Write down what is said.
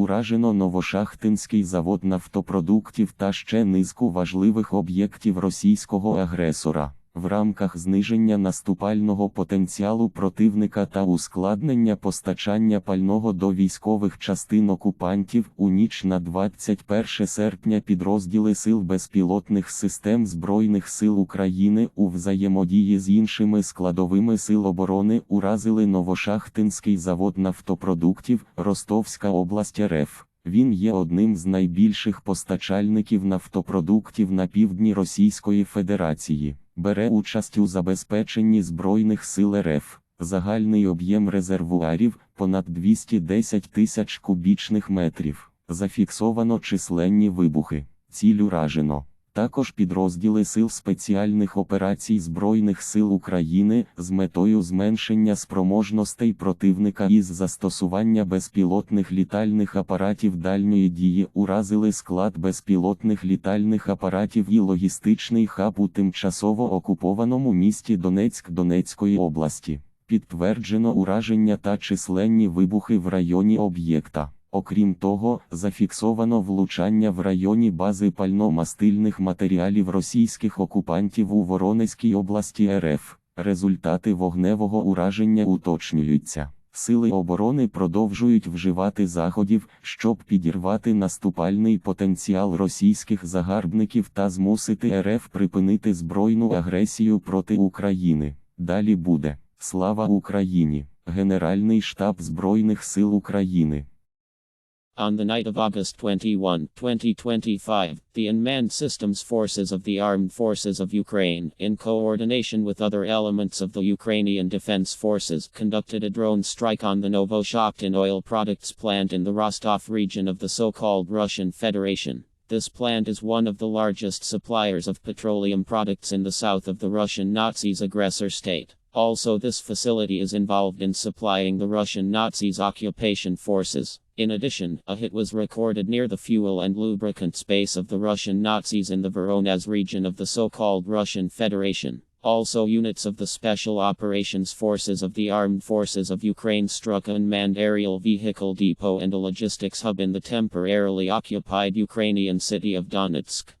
Уражено Новошахтинський завод нафтопродуктів та ще низку важливих об'єктів російського агресора. В рамках зниження наступального потенціалу противника та ускладнення постачання пального до військових частин окупантів у ніч на 21 серпня підрозділи Сил безпілотних систем Збройних сил України у взаємодії з іншими складовими сил оборони уразили Новошахтинський завод нафтопродуктів Ростовська область РФ. Він є одним з найбільших постачальників нафтопродуктів на півдні Російської Федерації. Бере участь у забезпеченні Збройних сил РФ. Загальний об'єм резервуарів понад 210 тисяч кубічних метрів. Зафіксовано численні вибухи. Ціль уражено. Також підрозділи Сил спеціальних операцій Збройних сил України з метою зменшення спроможностей противника із застосування безпілотних літальних апаратів дальньої дії уразили склад безпілотних літальних апаратів і логістичний хаб у тимчасово окупованому місті Донецьк Донецької області. Підтверджено ураження та численні вибухи в районі об'єкта. Окрім того, зафіксовано влучання в районі бази пально-мастильних матеріалів російських окупантів у Воронезькій області РФ. Результати вогневого ураження уточнюються. Сили оборони продовжують вживати заходів, щоб підірвати наступальний потенціал російських загарбників та змусити РФ припинити збройну агресію проти України. Далі буде Слава Україні! Генеральний штаб Збройних сил України. On the night of August 21, 2025, the Unmanned Systems Forces of the Armed Forces of Ukraine, in coordination with other elements of the Ukrainian Defense Forces, conducted a drone strike on the Novoshakhtin oil products plant in the Rostov region of the so called Russian Federation. This plant is one of the largest suppliers of petroleum products in the south of the Russian Nazis' aggressor state. Also, this facility is involved in supplying the Russian Nazis' occupation forces. In addition, a hit was recorded near the fuel and lubricant space of the Russian Nazis in the Voronezh region of the so called Russian Federation. Also, units of the Special Operations Forces of the Armed Forces of Ukraine struck an unmanned aerial vehicle depot and a logistics hub in the temporarily occupied Ukrainian city of Donetsk.